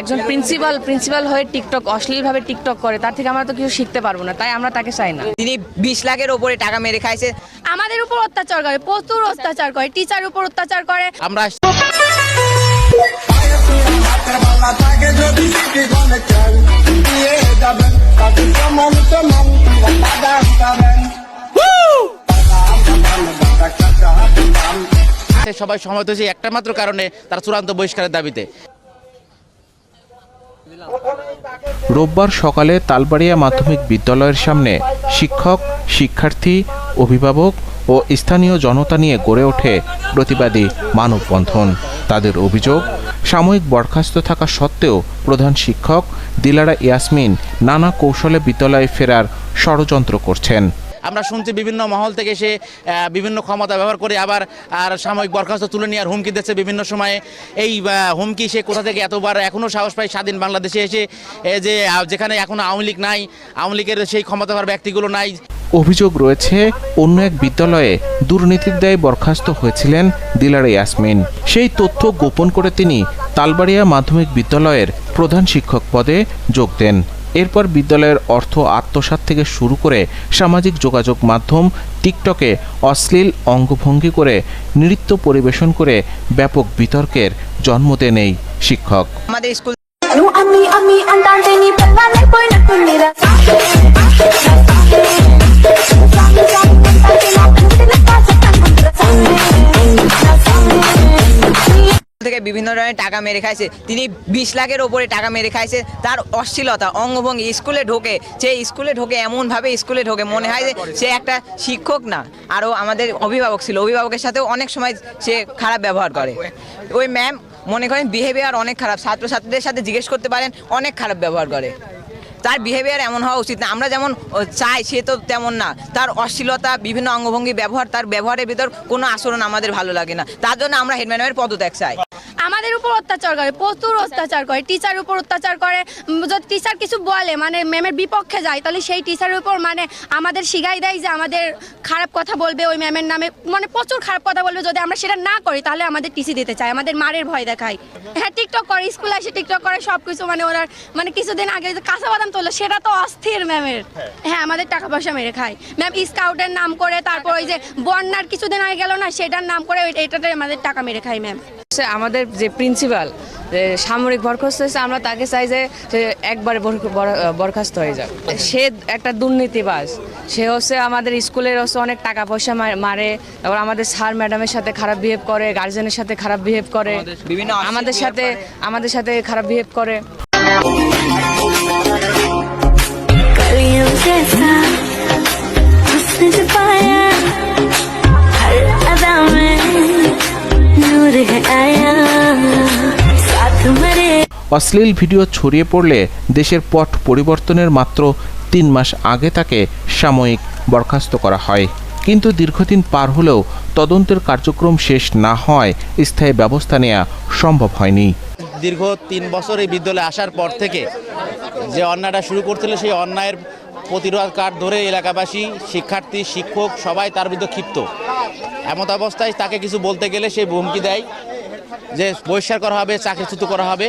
একজন principal principal হয়ে TikTok অশ্লীলভাবে টিকটক করে তার থেকে আমরা তো কিছু শিখতে পারব না তাই আমরা তাকে চাই না। তিনি বিশ লাখের ওপরে টাকা মেরে খাইছে। আমাদের উপর অত্যাচার করে প্রচুর অত্যাচার করে টিচার উপর অত্যাচার করে। আমরা সবাই সময় হয়েছে একটা মাত্র কারণে তারা চূড়ান্ত বহিষ্কারের দাবিতে। রোববার সকালে তালবাড়িয়া মাধ্যমিক বিদ্যালয়ের সামনে শিক্ষক, শিক্ষার্থী, অভিভাবক ও স্থানীয় জনতা নিয়ে গড়ে ওঠে প্রতিবাদী মানববন্ধন। তাদের অভিযোগ, সাময়িক বরখাস্ত থাকা সত্ত্বেও প্রধান শিক্ষক দিলারা ইয়াসমিন নানা কৌশলে বিদ্যালয়ে ফেরার ষড়যন্ত্র করছেন। আমরা শুনছি বিভিন্ন মহল থেকে সে বিভিন্ন ক্ষমতা ব্যবহার করে আবার, আর সাময়িক বরখাস্ত তুলে নেওয়ার হুমকি দিচ্ছে বিভিন্ন সময়ে। এই হুমকি সে কোথা থেকে এতবার এখনও সাহস পায়? স্বাধীন বাংলাদেশে এসে যে যেখানে এখনও আওয়ামী লীগ নাই, আওয়ামী লীগের সেই ক্ষমতাধর ব্যক্তিগুলো নাই। অভিযোগ রয়েছে, অন্য এক বিদ্যালয়ে দুর্নীতির দায়ে বরখাস্ত হয়েছিলেন দিলারা ইয়াসমিন। সেই তথ্য গোপন করে তিনি তালবাড়িয়া মাধ্যমিক বিদ্যালয়ের প্রধান শিক্ষক পদে যোগ দেন। এরপর বিদ্যালয়ের অর্থ আত্মসাত থেকে শুরু করে সামাজিক যোগাযোগ মাধ্যম টিকটকে অশ্লীল অঙ্গভঙ্গি করে নৃত্য পরিবেশন করে ব্যাপক বিতর্কের জন্ম দেন এই শিক্ষক। আমাদের স্কুল ধরনের টাকা মেরে খাইছে। তিনি বিশ লাখের ওপরে টাকা মেরে খাইছে। তার অশ্লীলতা, অঙ্গভঙ্গি স্কুলে ঢোকে। সে স্কুলে ঢোকে এমনভাবে স্কুলে ঢোকে। মনে হয় যে সে একটা শিক্ষক না। আরও আমাদের অভিভাবক ছিল। অভিভাবকের সাথেও অনেক সময় সে খারাপ ব্যবহার করে। ওই ম্যাম মনে করেন বিহেভিয়ার অনেক খারাপ। ছাত্রছাত্রীদের সাথে জিজ্ঞেস করতে পারেন, অনেক খারাপ ব্যবহার করে। তার বিহেভিয়ার এমন হওয়া উচিত না। আমরা যেমন চাই, সে তো তেমন না। তার অশ্লীলতা, বিভিন্ন অঙ্গভঙ্গি ব্যবহার, তার ব্যবহারের ভিতর কোনো আচরণ আমাদের ভালো লাগে না। তার জন্য আমরা হেডম্যানের পদত্যাগ চাই। আমাদের উপর অত্যাচার করে প্রচুর অত্যাচার করে টিচার উপর অত্যাচার করে। যদি টিচার কিছু বলে মানে ম্যামের বিপক্ষে যায় তাহলে সেই টিচারের উপর মানে আমাদের শিখাই দেয় যে আমাদের খারাপ কথা বলবে ওই ম্যামের নামে। মানে প্রচুর খারাপ কথা বলবে যদি আমরা সেটা না করি তাহলে আমাদের টিসি দিতে চায় আমাদের মারের ভয় দেখায়। হ্যাঁ টিকটক করে স্কুলে এসে টিকটক করে সব কিছু মানে ওরা মানে কিছুদিন আগে যে কাঁচা বাদাম তোলো সেটা তো অস্থির ম্যামের হ্যাঁ। আমাদের টাকা পয়সা মেরে খায়। ম্যাম স্কাউটের নাম করে তারপর ওই যে বন্যার কিছুদিন আগে গেল না সেটার নাম করে ওই- এটাতে আমাদের টাকা মেরে খায় ম্যাম আমাদের যে প্রিন্সিপাল সামরিক বরখাস্ত হয়েছে আমরা তাকে চাই যে একবারে বর- বর- বরখাস্ত হয়ে যাক। সে একটা দুর্নীতিবাজ। সে হচ্ছে আমাদের স্কুলের হচ্ছে অনেক টাকা পয়সা মারে। তারপর আমাদের স্যার ম্যাডামের সাথে খারাপ বিহেভ করে গার্জেনের সাথে খারাপ বিহেভ করে। বিভিন্ন আমাদের সাথে আমাদের সাথে খারাপ বিহেভ করে। অশ্লীল ভিডিও ছড়িয়ে পড়লে দেশের পট পরিবর্তনের মাত্র তিন মাস আগে তাকে সাময়িক বরখাস্ত করা হয়। কিন্তু দীর্ঘদিন পার হলেও তদন্তের কার্যক্রম শেষ না হয় স্থায়ী ব্যবস্থা নেওয়া সম্ভব হয়নি। দীর্ঘ তিন বছর এই বিদ্যালয়ে আসার পর থেকে যে অন্যায়টা শুরু করছিল, সেই অন্যায়ের প্রতিরোধ কার্ড ধরে এলাকাবাসী, শিক্ষার্থী, শিক্ষক সবাই তার বিরুদ্ধে ক্ষিপ্ত। এমত অবস্থায় তাকে কিছু বলতে গেলে সে হুমকি দেয় যে বহিষ্কার করা হবে, চাকরিচ্যুত করা হবে।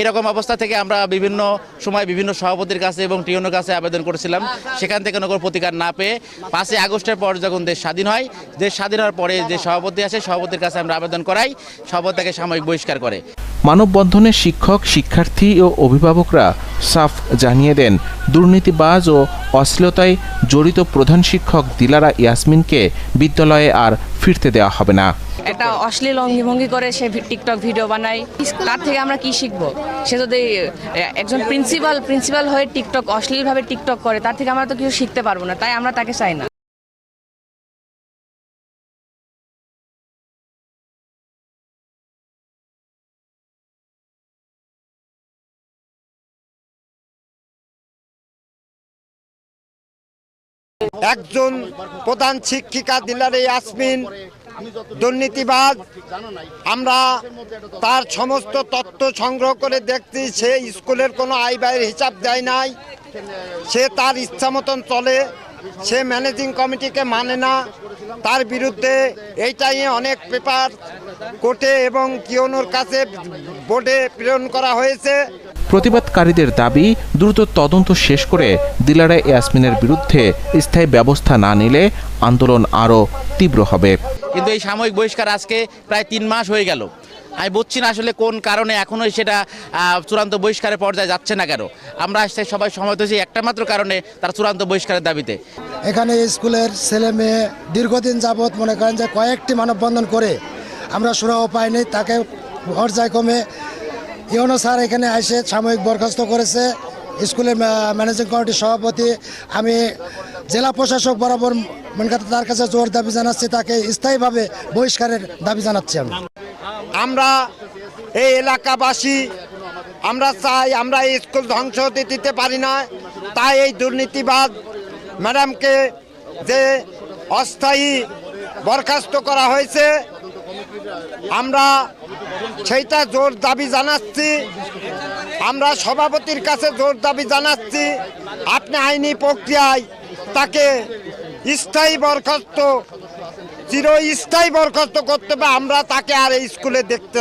এরকম অবস্থা থেকে আমরা বিভিন্ন সময় বিভিন্ন সভাপতির কাছে এবং টিউনের কাছে আবেদন করেছিলাম। সেখান থেকে কোনো প্রতিকার না পেয়ে পাঁচই আগস্টের পর যখন দেশ স্বাধীন হয়, দেশ স্বাধীন হওয়ার পরে যে সভাপতি আসে সভাপতির কাছে আমরা আবেদন করাই। সভাপতি তাকে সাময়িক বহিষ্কার করে। মানববন্ধনে শিক্ষক, শিক্ষার্থী ও অভিভাবকরা সাফ জানিয়ে দেন, দুর্নীতিবাজ ও অশ্লীলতায় জড়িত প্রধান শিক্ষক দিলারা ইয়াসমিনকে বিদ্যালয়ে আর ফিরতে দেওয়া হবে না। একটা অশ্লীল অঙ্গিভঙ্গি করে সে টিকটক ভিডিও বানায়। তার থেকে আমরা কি শিখব? সে যদি একজন প্রিন্সিপাল প্রিন্সিপাল হয়ে টিকটক, অশ্লীলভাবে টিকটক করে, তার থেকে আমরা তো কিছু শিখতে পারব না, তাই আমরা তাকে চাই না। একজন প্রধান শিক্ষিকা দিলারে ইয়াসমিন দুর্নীতিবাদ আমরা তার সমস্ত তথ্য সংগ্রহ করে দেখছি, সে স্কুলের কোনো আয় ব্যয়ের হিসাব দেয় নাই। সে তার ইচ্ছা মতন চলে, সে ম্যানেজিং কমিটিকে মানে না। তার বিরুদ্ধে এইটাই অনেক পেপার কোর্টে এবং কিয়নোর কাছে বোর্ডে প্রেরণ করা হয়েছে। প্রতিবাদকারীদের দাবি দ্রুত তদন্ত শেষ করে দিলারা ইয়াসমিনের বিরুদ্ধে স্থায়ী ব্যবস্থা না নিলে আন্দোলন আরও তীব্র হবে। কিন্তু এই সাময়িক বহিষ্কার আজকে প্রায় তিন মাস হয়ে গেল। আমি বুঝছি না আসলে কোন কারণে এখনও সেটা চূড়ান্ত বহিষ্কারের পর্যায়ে যাচ্ছে না কেন। আমরা আসতে সবাই সময় হয়েছি একটা মাত্র কারণে তারা চূড়ান্ত বহিষ্কারের দাবিতে। এখানে স্কুলের ছেলে মেয়ে দীর্ঘদিন যাবৎ মনে করেন যে কয়েকটি মানববন্ধন করে আমরা সুরাহ পাইনি তাকে পর্যায়ক্রমে ইউনো স্যার এখানে এসে সাময়িক বরখাস্ত করেছে। স্কুলের ম্যানেজিং কমিটির সভাপতি, আমি জেলা প্রশাসক বরাবর মনে কথা তার কাছে জোর দাবি জানাচ্ছি, তাকে স্থায়ীভাবে বহিষ্কারের দাবি জানাচ্ছি আমি। আমরা এই এলাকাবাসী, আমরা চাই আমরা এই স্কুল ধ্বংস হতে দিতে পারি না। তাই এই দুর্নীতিবাদ ম্যাডামকে যে অস্থায়ী বরখাস্ত করা হয়েছে আমরা সেইটা জোর দাবি জানাচ্ছি। আমরা সভাপতির কাছে জোর দাবি জানাচ্ছি। আপনি আইনি প্রক্রিয়ায় তাকে স্থায়ী বরখাস্ত, চিরস্থায়ী বরখাস্ত করতে হবে। আমরা তাকে আর স্কুলে দেখতে